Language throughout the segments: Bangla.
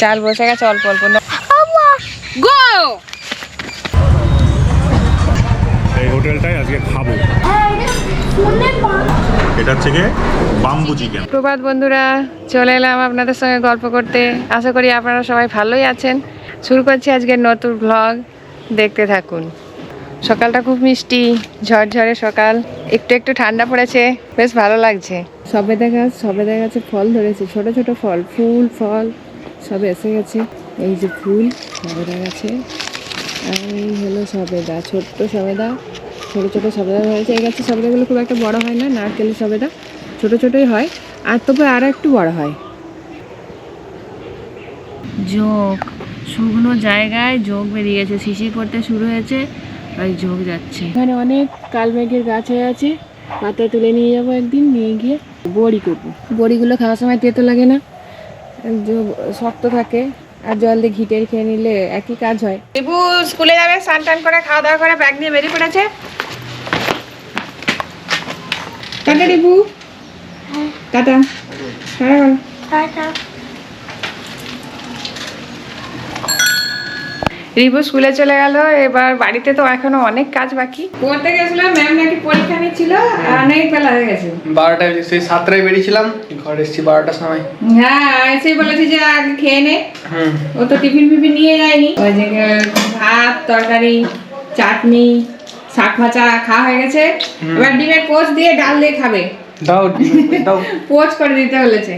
চাল বসে গেছে অল্প অল্প। গো! এই হোটেলটায় আজকে খাব। এটা হচ্ছে বাম্বু চিকেন প্রভাত বন্ধুরা চলে এলাম আপনাদের সঙ্গে গল্প করতে। আশা করি আপনারা সবাই ভালোই আছেন। শুরু করছি আজকের নতুন ব্লগ দেখতে থাকুন। সকালটা খুব মিষ্টি ঝড়ঝড়ে সকাল। একটু একটু ঠান্ডা পড়েছে বেশ ভালো লাগছে। সবেদা গাছ সবেদা গাছে ফল ধরেছে ছোট ছোট ফল ফুল ফল। সব এসে গেছে। এই যে ফুল, সবেদা গাছে। আর এই হলো সবেদা, ছোট্ট সবেদা। ছোট ছোটো সবেদা ধরেছে এই গাছের সবেদাগুলো খুব একটা বড় হয় না, নারকেলের সবেদা। ছোট ছোটোই হয়, আর তবে আরও একটু বড় হয়। যোগ, শুকনো জায়গায় যোগ বেরিয়ে গেছে। শিশির পড়তে শুরু হয়েছে, আর যোগ যাচ্ছে। এখানে অনেক কালমেঘের গাছ হয়ে আছে। পাতা তুলে নিয়ে যাব একদিন, নিয়ে গিয়ে বড়ি করব। বড়িগুলো খাওয়ার সময় তেতো লাগে না। শক্ত থাকে আর জল দিয়ে ঘিটের খেয়ে নিলে একই কাজ হয়। রিবু স্কুলে যাবে স্নান টান করে খাওয়া দাওয়া করে ব্যাগ নিয়ে বেরিয়ে পড়েছে। Tata Ribu tata. Tata. Ribu স্কুলে চলে গেল এবার বাড়িতে তো এখনও অনেক কাজ বাকি। পড়তে গেছিল ম্যাম নাকি পরীক্ষা নিচ্ছিল অনেক বেলা হয়ে গেছে। বারোটায় সেই সাতটায় বেরিয়েছিলাম ঘরে এসেছি বারোটার সময়। হ্যাঁ এসেই বলেছি যে আগে খেয়ে নে। হুম। ও তো টিফিন ফিফিন নিয়ে যায়নি। ওই যে ভাত তরকারি চাটনি শাক ভাজা খাওয়া হয়ে গেছে। এবার ডিমের পোচ দিয়ে ডাল দিয়ে খাবে। দাও দাও। পোচ করে দিতে বলেছে।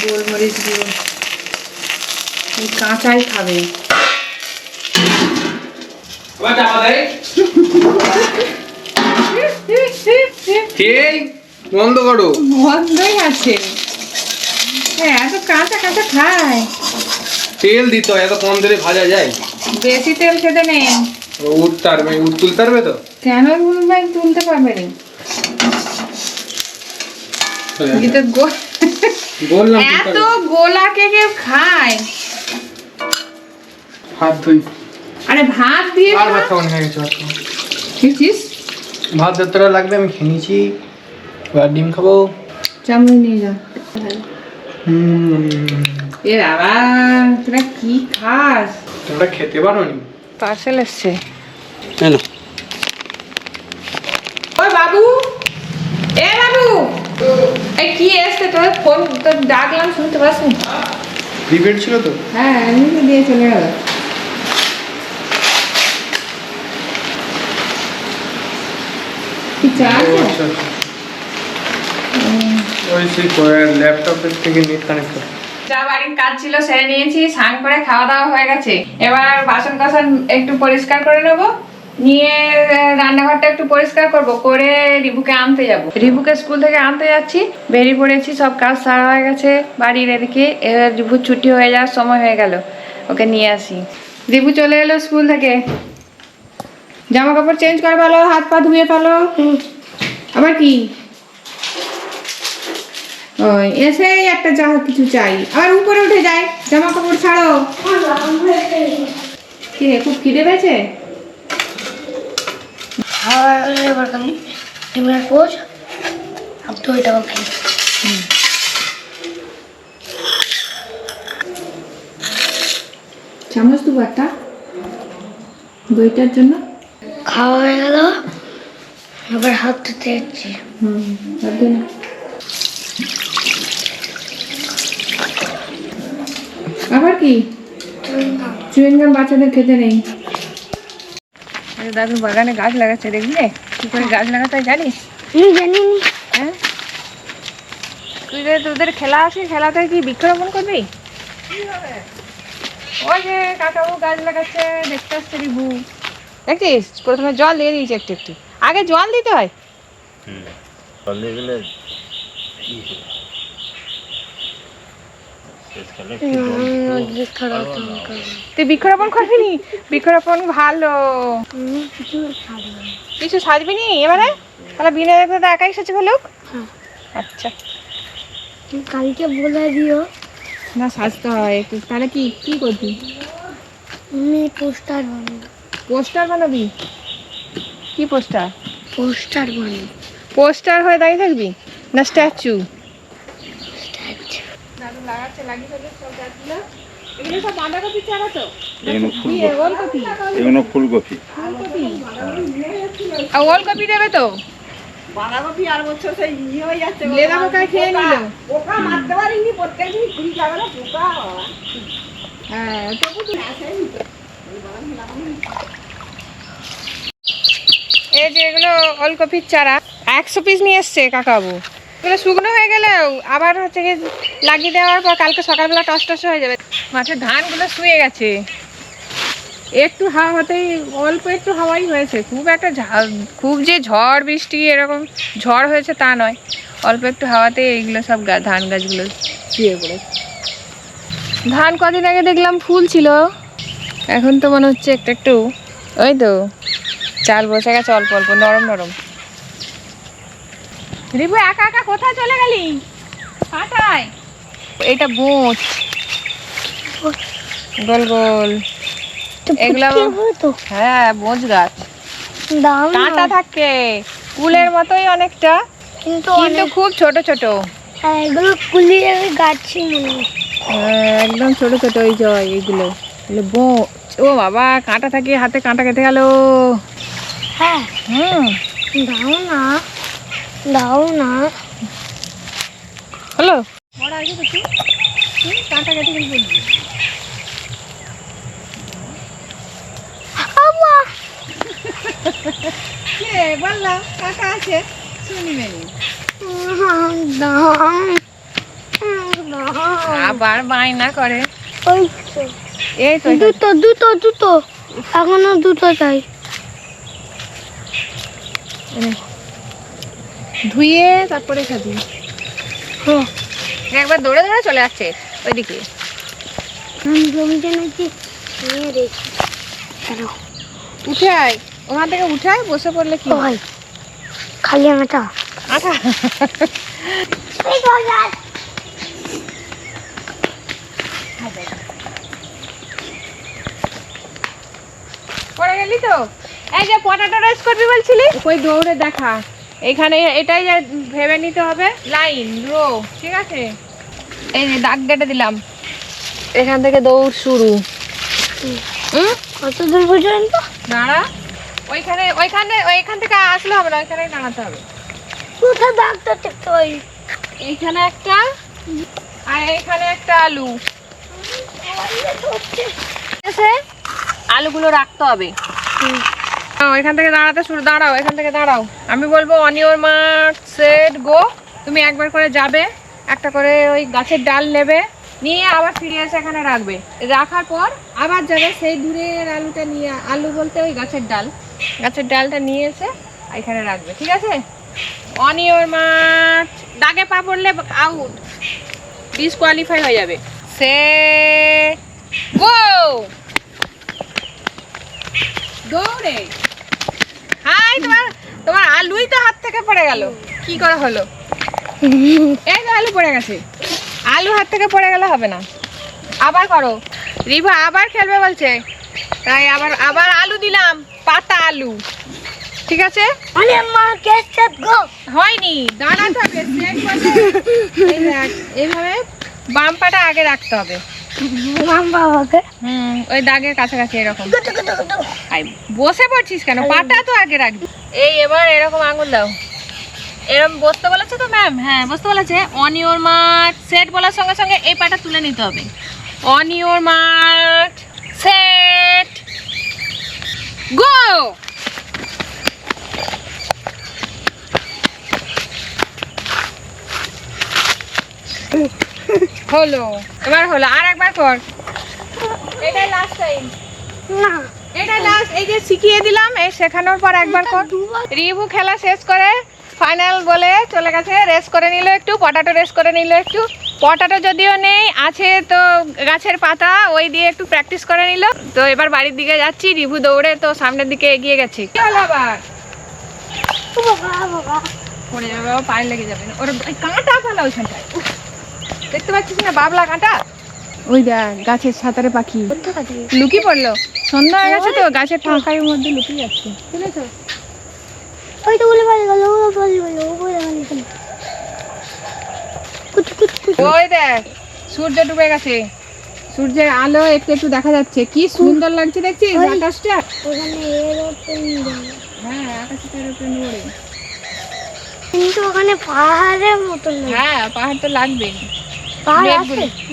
গোলমরিচ দিয়ে এই কাঁচাই খাবে। বন্ধ করো। বন্ধই আছে। হ্যাঁ এত কাঁচা কাঁচা খায়। তেল দিতে হয় এত কম তেলে ভাজা যায়। বেশি তেল খেতে নেই। ও উঠতে পারবে উঠ তুলতে পারবে তো? কেন ভাই তুলতে পারবে না? বললাম এত পারবে। গোলাকে কেউ খায়? হাত ধুই। আরে ভাত দিয়ে আর ভাত। খাওয়ানো হয়ে গেছে ভাত খাওয়া। ভাত যতটা লাগবে আমি খেয়ে নিয়েছি। এবার ডিম খাব। চামচ নিয়ে যা। এ বাবা তোরা কি খাস? তোমরা খেতে পারো নি পার্সেল এসছে। কেন ওই বাবু এ বাবু এই কি এসছে তোর ফোন তোর ডাকলাম শুনতে পাসনি প্রিপেড ছিল তো? হ্যাঁ তো দিয়ে চলে গেল? আচ্ছা আচ্ছা। ল্যাপটপের থেকে নেট কানেক্ট করে। যা বাড়ির কাজ ছিল সেরে নিয়েছি স্নান করে খাওয়া দাওয়া হয়ে গেছে। এবার বাসন কাসন একটু পরিষ্কার করে নেব। নিয়ে রান্নাঘরটা একটু পরিষ্কার করব করে রিবুকে আনতে যাব। রিবুকে স্কুল থেকে আনতে যাচ্ছি বেরিয়ে পড়েছি সব কাজ সারা হয়ে গেছে বাড়ির এদিকে এবার রিবুর ছুটি হয়ে যাওয়ার সময় হয়ে গেল ওকে নিয়ে আসি। রিবু চলে এলো স্কুল থেকে। জামা কাপড় চেঞ্জ করে ফেলো হাত পা ধুয়ে ফেলো। আবার কি? ওই এসেই একটা যা কিছু চাই। আবার উপরে উঠে যায় জামা কাপড় ছাড়ো কি খুব খিদে পেয়েছে? খাই চামচ দেবো একটা দইটার জন্য খাওয়া হয়ে গেল এবার হাত ধুতে যাচ্ছি হুম জন্য আবার কি? চুইংগাম বাচ্চাদের খেতে নেই। দাদু বাগানে গাছ লাগাচ্ছে দেখলে? কি করে গাছ লাগাতে জানিস? জানি। হ্যাঁ? তুই যে তোদের খেলা আছে খেলাতে কি বৃক্ষরোপণ করবি? ওই যে কাকাবু গাছ লাগাচ্ছে দেখতে আসছে রিভু দেখছিস? প্রথমে জল দিয়ে দিয়েছে একটু একটু। আগে জল দিতে হয়। তো খারাপ। তুই বৃক্ষরোপণ করবি নি? বৃক্ষরোপণ ভালো। কিছু সাজবি নি এবারে? তাহলে বিনা দেখতে তো একাই সাজে ফেলুক হ্যাঁ। আচ্ছা। কালকে বলে দিও। না সাজতে হয় একটু। তাহলে কি কি করবি? তুমি পোস্টার বানাবো। পোস্টার বানাবি? কি পোস্টার? পোস্টার বানাবো। পোস্টার হয়ে দাঁড়িয়ে থাকবি? না স্ট্যাচু? এগুলো ফুলকপি। এগুলো ফুলকপি। আর ওলকপি দেবে তো? বাঁধাকপি আর বছর সেই ইয়ে হয়ে যাচ্ছে লেদা পোকা। খেয়ে নিল। পোকা মারতে পারিনি প্রত্যেকদিন কুড়ি যাবে পোকা। হ্যাঁ তবু তো এই যে এগুলো ওলকপির চারা। একশো পিস নিয়ে এসছে কাকাবু শুকনো হয়ে গেলেও আবার হচ্ছে কি লাগিয়ে দেওয়ার পর কালকে সকালবেলা টস টস হয়ে যাবে। মাঠের ধানগুলো শুয়ে গেছে। একটু হাওয়া হতেই, অল্প একটু হাওয়াই হয়েছে। খুব একটা খুব যে ঝড় বৃষ্টি এরকম ঝড় হয়েছে তা নয়। অল্প একটু হাওয়াতে এইগুলো সব ধান গাছগুলো শুয়ে পড়েছে। ধান কদিন আগে দেখলাম ফুল ছিল। এখন তো মনে হচ্ছে একটু একটু, ওই তো, চাল বসে গেছে অল্প অল্প, নরম নরম। রিবু একা একা কোথায় চলে গেলি? এটা বোঁচ গোল গোল। এগুলো হ্যাঁ বোঁচ গাছ। কাঁটা থাকে। কুলের মতোই অনেকটা কিন্তু কিন্তু খুব ছোট ছোট। হ্যাঁ, এগুলো গাছই হয়। হ্যাঁ, একদম ছোট ছোট ওই জয় এইগুলো। এগুলো বোঁচ ও বাবা কাঁটা থাকে হাতে কাঁটা কেটে গেল। হ্যাঁ। হুম। দাও না। দাও না। হ্যালো? বললাম আছে। শুনি দাও দাও আবার বায়না করে। এই তো দুটো দুটো দুটো। এখনও দুটো চাই। ধুয়ে তারপরে খাবি। একবার দৌড়ে দৌড়ে চলে আসছে ওইদিকে। জমিতে নাকি উঠে আয় ওখান থেকে উঠে বসে পড়লে কি হয়? খালি আটা আঠা পড়ে গেলি তো? এই যে পটাটো রেস করবি বলছিলি? ওই দৌড়ে দেখা। এখানে এটাই ভেবে নিতে হবে। লাইন রো ঠিক আছে? এই যে দাগ কেটে দিলাম। এখান থেকে দৌড় শুরু। হুম? কত দূর পর্যন্ত? দাঁড়া। ওইখানে ওইখানে ওইখান থেকে আসলে হবে না ওইখানে দাঁড়াতে হবে। কোথায় ডাক্তার দেখতে পাই এইখানে একটা আর এখানে একটা আলু। আলুগুলো রাখতে হবে। ওইখান থেকে দাঁড়াতে শুরু দাঁড়াও, এখান থেকে দাঁড়াও। আমি বলব on your mark set go তুমি একবার করে যাবে, একটা করে ওই গাছের ডাল নেবে, নিয়ে আবার ফিরে এসে এখানে রাখবে। রাখার পর আবার যাবে সেই দূরের আলুটা নিয়ে আলু বলতে ওই গাছের ডাল। গাছের ডালটা নিয়ে এসে এখানে রাখবে, ঠিক আছে? অন ইওর মার্ক দাগে পা পড়লে আউট ডিসকোয়ালিফাই হয়ে যাবে। সেট গো দৌড়ে। হাই তোমার তোমার আলুই তো হাত থেকে পড়ে গেল। কি করে হলো? এই তো আলু পড়ে গেছে। আলু হাত থেকে পড়ে গেলে হবে না। আবার করো। রিভা আবার খেলবে বলছে। তাই আবার আবার আলু দিলাম পাতা আলু। ঠিক আছে? হয়নি। দাঁড়াতে হবে এইভাবে বাম পাটা আগে রাখতে হবে। হুম, ওই দাগের কাছাকাছি এরকম। আই, বসে পড়ছিস কেন? পাটা তো আগে রাখবি। এই, এবার এরকম আঙুল দাও। এরকম বসতে বলেছে তো ম্যাম হ্যাঁ বসতে বলেছে। অন ইওর মার্ক সেট বলার সঙ্গে সঙ্গে এই পাটা তুলে নিতে হবে। On your mark set go হলো। এবার হলো আর একবার কর এটাই লাস্ট টাইম না। এটা লাস্ট এই যে শিখিয়ে দিলাম এই শেখানোর পর একবার কর রিভু খেলা শেষ করে ফাইনাল বলে চলে গেছে রেস করে নিল একটু পটাটো রেস করে নিল একটু। পটাটো যদিও নেই আছে তো গাছের পাতা ওই দিয়ে একটু প্র্যাকটিস করে নিল। তো এবার বাড়ির দিকে যাচ্ছি রিভু দৌড়ে তো সামনের দিকে এগিয়ে গেছি। কি হলো আবার? ও বাবা বাবা। পড়ে যাবে পায়ে লেগে যাবে। না ওর কাঁটা ফেলা ওইখানটায়। দেখতে পাচ্ছিস না বাবলা কাঁটা? ওই দেখ গাছের সাঁতারে পাখি। লুকিয়ে পড়ল। সন্ধ্যা হয়ে গেছে তো গাছের ফাঁকার মধ্যে লুকিয়ে যাচ্ছে। বুঝেছ ওই তো বলে গেল ও গেল ও গেল। ওই দেখ সূর্য ডুবে গেছে। সূর্যের আলো একটু একটু দেখা যাচ্ছে। কি সুন্দর লাগছে দেখছিস ওই। আকাশটা? ওখানে হ্যাঁ কিন্তু ওখানে পাহাড়ের মতন হ্যাঁ পাহাড় তো লাগবে পাহাড় আছে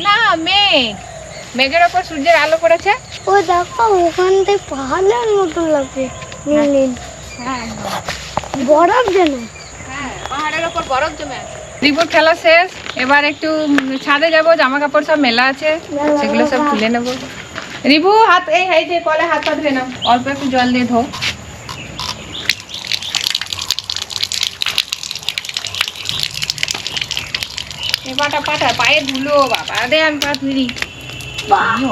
না মেঘ। মেঘের ওপর সূর্যের আলো পড়েছে। ও দেখো ওখান থেকে পাহাড়ের মতন লাগছে নীল নীল। হ্যাঁ বরফ যেন। হ্যাঁ পাহাড়ের ওপর বরফ জমে আছে। রিপোর্ট খেলা শেষ। এবার একটু ছাদে যাব জামা কাপড় সব মেলা আছে। সেগুলো সব তুলে নেব। রিবু হাত এই এই যে কলে হাত পা ধুয়ে নাও। অল্প একটু জল দিয়ে ধো এ পাটা পাটা পায়ে ধুলো বাবা দে আমি পা ধুই কি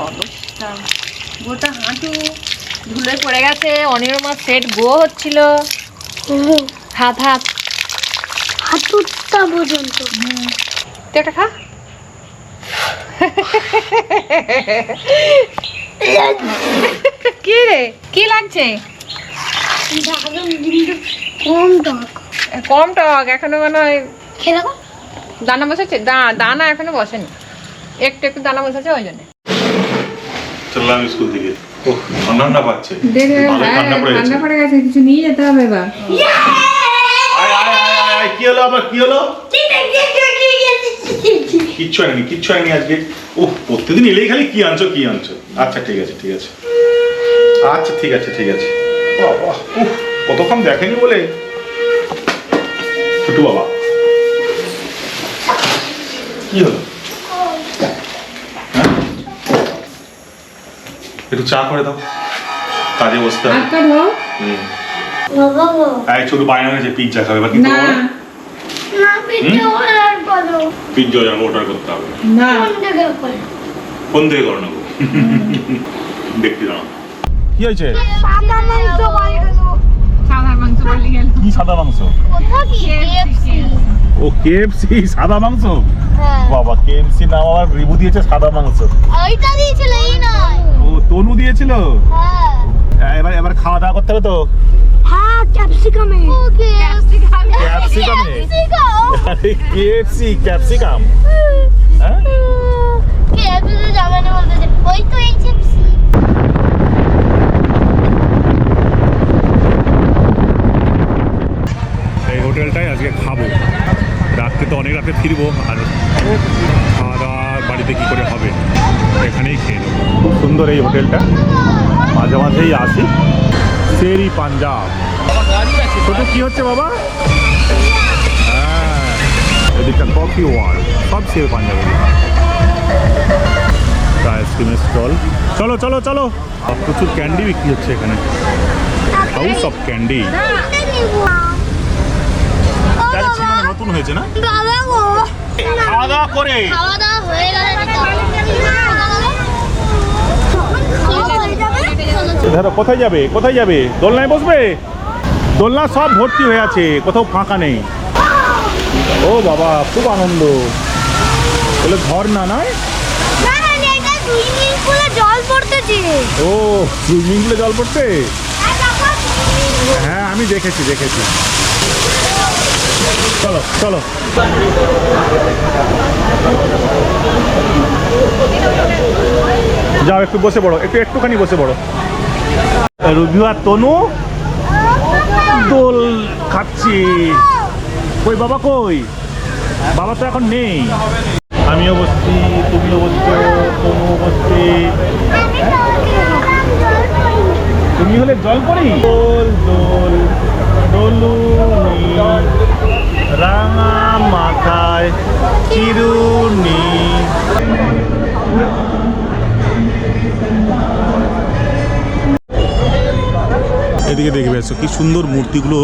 অবস্থা? গোটা হাঁটু ধুলে পড়ে গেছে অনিরমার সেট গো হচ্ছিল। হাত হাত। পর্যন্ত। তুই একটা খা। কি রে? কি লাগছে? কম টক। কম টক এখনও মনে হয় খেয়ে দেখো। দানা বসেছে? দা- দানা এখনও বসেনি। একটু একটু দানা বসেছে ওই জন্য। চললাম স্কুল থেকে। ঠান্ডা পাচ্ছে। হ্যাঁ, ঠান্ডা পড়ে গেছে। কিছু নিয়ে যেতে হবে কি হলো আবার? কি হলো? কিচ্ছু আনেনি কিচ্ছু আনেনি আজকে। ও প্রত্যেকদিন এলেই খালি কি আনছো কি আনছো। আচ্ছা ঠিক আছে ঠিক আছে। আচ্ছা ঠিক আছে ঠিক আছে। বাবা উফ কতক্ষণ দেখেনি বলে? ছোটু বাবা। কি হলো? হ্যাঁ? একটু চা করে দাও। কাজে বসতে হবে। এই ছোট বায়না হয়েছে পিৎজা খাবে। এবার কি না। করব অর্ডার করো। পিৎজা অর্ডার করতে হবে। ফোন থেকে করো? নেব? দেখতে দাও। কি হয়েছে? সাদা মাংস বাড়ি সাদা মাংস কি সাদা মাংস? কোথা কি কেএফসি ও কেএফসি সাদা মাংস? হ্যাঁ। বাবা কেএফসি নাম আবার রিবু দিয়েছে সাদা মাংস। ওইটা দিয়েছিল এই নয়। ও তনু দিয়েছিল? হ্যাঁ। এবার এবার খাওয়া দাওয়া করতে হবে তো? হ্যাঁ ক্যাপসিকামে ওকে ক্যাপসিকাম ক্যাপসিকামে আরে কেএফসি ক্যাপসিকাম হ্যাঁ। কেএফসি তো জামানে বলতেছে। ওই তো এই চিপসি এই হোটেলটাই আজকে খাব। রাত্রে তো অনেক রাতে ফিরবো, আর খাওয়া দাওয়া বাড়িতে কী করে হবে? এখানেই খেয়ে নেব। খুব সুন্দর এই হোটেলটা। মাঝে মাঝেই আসি। সেরি পাঞ্জাব। ছোট কি হচ্ছে বাবা? হ্যাঁ এদিকটা কফি ওয়ার্ল্ড সব সেরি পাঞ্জাবে আইসক্রিমের স্টল। চলো চলো চলো। প্রচুর ক্যান্ডি বিক্রি হচ্ছে এখানে। House of candy. নতুন হয়েছে না? বাবা গো। খাওয়া দাওয়া করে। খাওয়া দাওয়া হয়ে গেলে ধরো কোথায় যাবে? কোথায় যাবে? দোলনায় বসবে? দোলনা সব ভর্তি হয়ে আছে কোথাও ফাঁকা নেই। ও বাবা খুব আনন্দ। বলে ঘর না নয় সুইমিং জল পড়তেছে। ও সুইমিং পুলে জল পড়ছে? হ্যাঁ আমি দেখেছি দেখেছি। চলো চলো। যাও, একটু বসে পড়ো, একটু একটুখানি বসে পড়ো। রুবি আর তনু? দোল খাচ্ছি। কই, বাবা কই? বাবা তো এখন নেই। আমিও বসছি, তুমিও বসছো, তনুও বসছে। তুমি হলে জল পড়ি দোল দোল, দোলুনি। রাঙা মাথায় চিরুনি। এদিকে দেখবে কি সুন্দর মূর্তিগুলো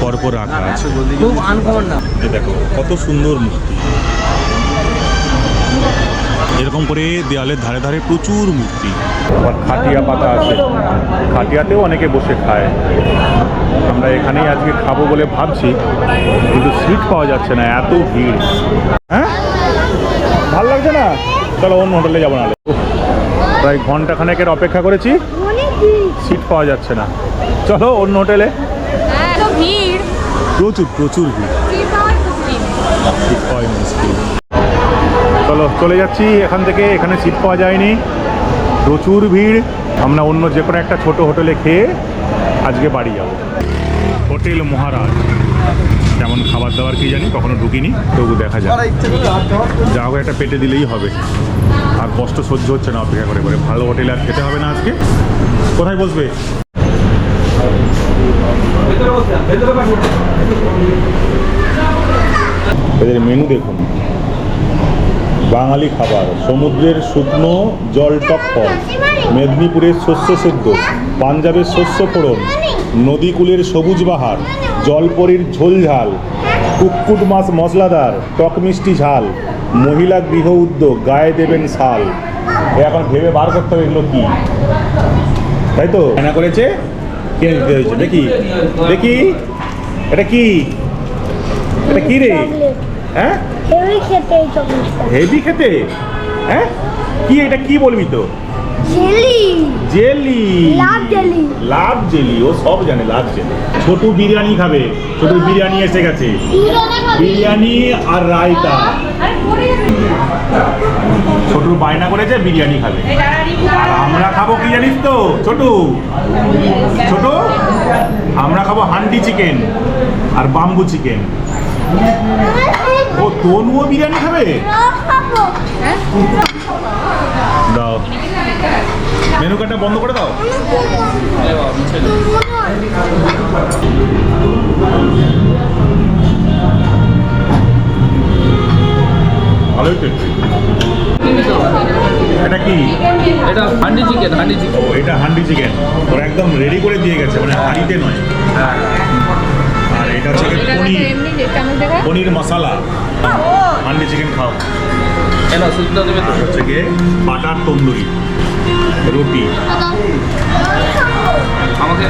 পরপর রাখা আছে। খুব আনকমন না। এই দেখো কত সুন্দর মূর্তি। এরকম করে দেওয়ালের ধারে ধারে প্রচুর মূর্তি। আবার খাটিয়া পাতা আছে। খাটিয়াতেও অনেকে বসে খায়। আমরা এখানেই আজকে খাব বলে ভাবছি কিন্তু সিট পাওয়া যাচ্ছে না এত ভিড়। হ্যাঁ? ভালো লাগছে না? চলো অন্য হোটেলে যাব নাহলে। উফ, প্রায় ঘণ্টা খানেকের অপেক্ষা করেছি সিট পাওয়া যাচ্ছে না। চলো অন্য হোটেলে প্রচুর প্রচুর ভিড়। চলো চলে যাচ্ছি এখান থেকে এখানে সিট পাওয়া যায়নি। প্রচুর ভিড়। আমরা অন্য যে কোনো একটা ছোট হোটেলে খেয়ে আজকে বাড়ি যাব। হোটেল মহারাজ। কেমন খাবার দাবার কি জানি, কখনো ঢুকিনি, তবু দেখা যায় যা হোক, একটা পেটে দিলেই হবে। আর কষ্ট সহ্য হচ্ছে না, অপেক্ষা করে করে। ভালো হোটেলে আর খেতে হবে না আজকে। কোথায় বসবে? এদের মেনু দেখুন। বাঙালি খাবার সমুদ্রের শুকনো জল টক ফল মেদিনীপুরের শস্য সেদ্ধ পাঞ্জাবের শস্য ফোড়ন নদীকূলের সবুজ বাহার জলপরির ঝোল ঝাল কুক্কুট মাছ মশলাদার টক মিষ্টি ঝাল মহিলা গৃহ উদ্যোগ গায়ে দেবেন শাল। এখন ভেবে বার করতে হবে এগুলো কি? তাই তো? কেনা করেছে? কিনে দিতে হয়েছে দেখি দেখি এটা কি? এটা কি রে? হ্যাঁ? হেভি খেতে এই চকলেটটা। হেভি খেতে? হ্যাঁ? কি এটা কি বলবি তো? Jelly. Jelly. Love jelly. Love jelly ও সব জানে লাভ জেলি। ছোট বিরিয়ানি খাবে ছোট বিরিয়ানি এসে গেছে। বিরিয়ানি আর রায়তা। ছোট বায়না করেছে বিরিয়ানি খাবে। আর আমরা খাব কি জানিস তো ছোট? ছোট? আমরা খাব হান্ডি চিকেন আর বাম্বু চিকেন। ও তনুও বিরিয়ানি খাবে? দাও। মেনু কার্ডটা বন্ধ করে দাও। ভালোই এটা কি? এটা হান্ডি চিকেন হান্ডি চিকেন। ও এটা হান্ডি চিকেন। ওরা একদম রেডি করে দিয়ে গেছে মানে হাঁড়িতে নয়। আর পনির মশলা। হান্ডি চিকেন খাও। কেন সুবিধা দেবে আর হচ্ছে গিয়ে বাটার তন্দুরি রুটি। আমাকে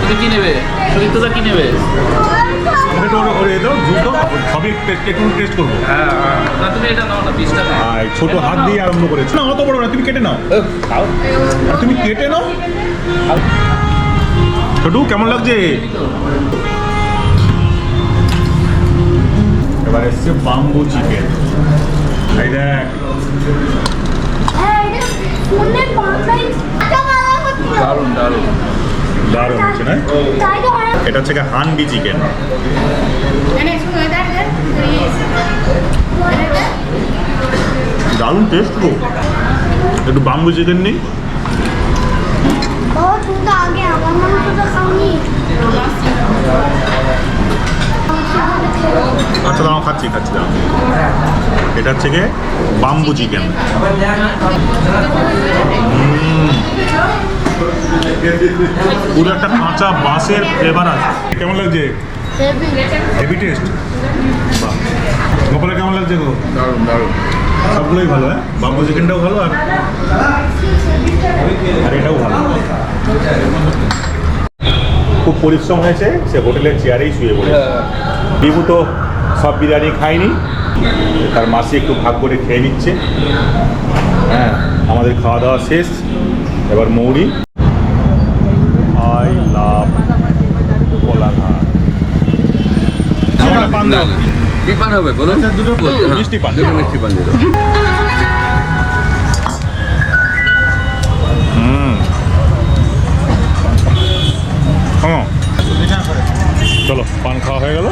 তুমি কি নেবে? কি নেবে? আমাকে তো করে দাও জুস দাও সবই টেস্ট একটু টেস্ট করব। হ্যাঁ না তুমি এটা নাও না বিশটা নাও। আর ছোট হাত দিয়ে আরম্ভ করেছে। না অত বড় না তুমি কেটে নাও। খাও। আর তুমি কেটে নাও। ছোটু কেমন লাগছে? এবার এসছে বাম্বু চিকেন এই দেখ। মারা দারুণ দারুণ। দারুণ হচ্ছে না? তো হয়। এটা হচ্ছে হান্ডি চিকেন দারুণ টেস্ট গো। একটু বাম্বু চিকেন নেই তুমি তো আগে আমার মাংসটা খাওনি। আচ্ছা দাঁড়াও খাচ্ছি খাচ্ছি দাঁড়াও এটা হচ্ছে গিয়ে বাম্বু চিকেন পুরো একটা কাঁচা বাঁশের ফ্লেভার আছে। কেমন লাগছে? হেভি টেস্ট গোপালের কেমন লাগছে গো? দারুণ দারুণ। সবগুলোই ভালো হ্যাঁ? বাম্বু চিকেনটাও ভালো আর আর এটাও ভালো। খুব পরিশ্রম হয়েছে সে হোটেলের চেয়ারেই শুয়ে পড়েছে বিভু তো সব বিরিয়ানি খায়নি তার মাসি একটু ভাগ করে খেয়ে নিচ্ছে হ্যাঁ আমাদের খাওয়া দাওয়া শেষ এবার মৌরি আই লাভ কোলাঘাট পান হবে বলো দুটো মিষ্টি পান। দুটো মিষ্টি পান হ্যাঁ চলো, পান খাওয়া হয়ে গেল।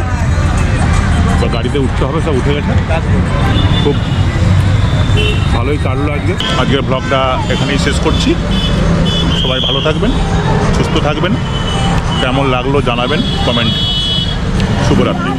এবার গাড়িতে উঠতে হবে, সব উঠে গেছে। খুব ভালোই কাটলো আজকে। আজকের ব্লগটা এখানেই শেষ করছি। সবাই ভালো থাকবেন, সুস্থ থাকবেন। কেমন লাগল জানাবেন কমেন্ট শুভরাত্রি।